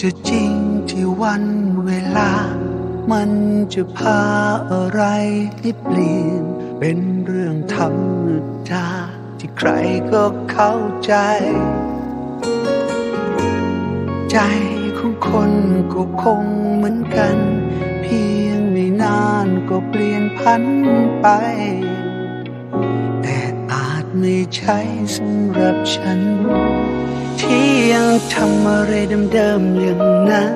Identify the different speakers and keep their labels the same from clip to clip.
Speaker 1: จะจริงที่วันเวลา มันจะพาอะไรให้เปลี่ยน เป็นเรื่องธรรมดาที่ใครก็เข้าใจ ใจของคนก็คงเหมือนกัน เพียงไม่นานก็เปลี่ยนพันไป แต่อาจไม่ใช่สำหรับฉัน ที่ยังทำอะไรเดิมๆอย่างนั้น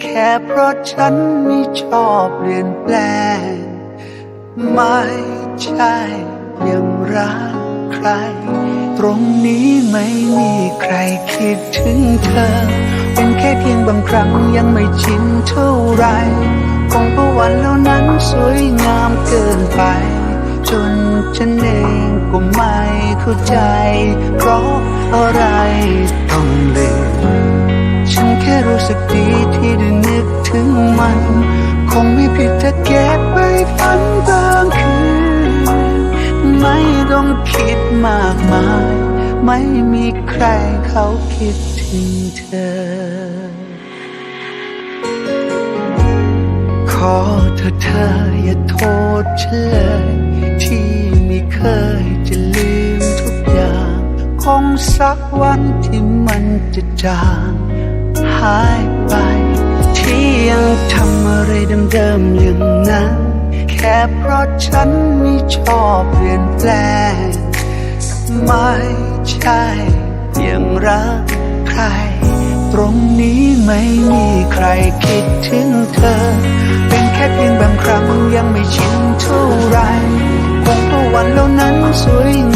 Speaker 1: แค่เพราะฉันไม่ชอบเปลี่ยนแปลง ไม่ใช่ยังรักใคร ตรงนี้ไม่มีใครคิดถึงเธอ เป็นแค่เพียงบางครั้งยังไม่ชินเท่าไหรคงเพราะวันเหล่านั้นสวยงามเกินไป จนฉันเอง ก็ไม่เข้าใจ เพราะอะไรต้องลืมฉันแค่รู้สึกดีที่ได้นึกถึงมัน คงไม่ผิดถ้าเก็บไปฝันบางคืน ไม่ต้องคิดมากมาย ไม่มีใครเขาคิดถึงเธอ ขอเธอเธออย่าโทษฉันเลยที่ไม่เคย สักวันที่มันจะจางหายไป ที่ยังทำอะไรเดิมๆอย่างนั้น แค่เพราะฉันไม่ชอบเปลี่ยนแปลง ไม่ใช่ยังรักใคร ตรงนี้ไม่มีใครคิดถึงเธอ เป็นแค่เพียงบางครั้งยังไม่ชินเท่าไรคงเพราะวันเหล่านั้นสวย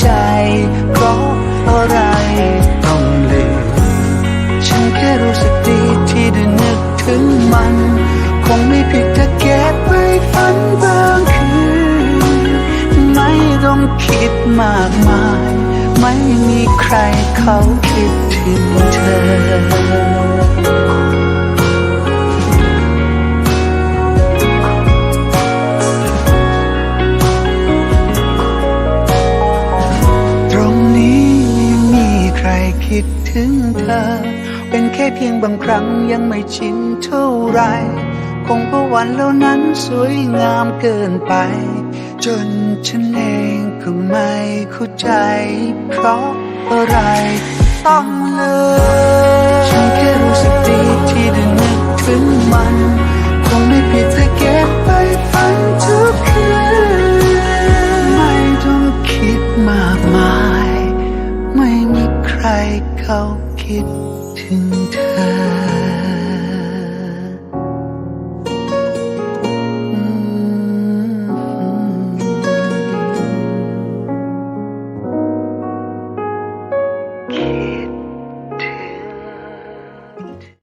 Speaker 1: ใจ เพราะอะไรต้องลืม ฉันแค่รู้สึกดีที่ได้นึกถึงมัน คงไม่ผิดถ้าเก็บไว้ฝันบางคืน ไม่ต้องคิดมากมาย ไม่มีใครเขาคิดถึงเธอ ถึงเธอ เป็นแค่เพียงบางครั้งยังไม่ชินเท่าไร คงเพราะวันเหล่านั้นสวยงามเกินไป จนฉันเองก็ไม่เข้าใจ เพราะอะไรต้องเลย ใครเขาคิดถึงเธอ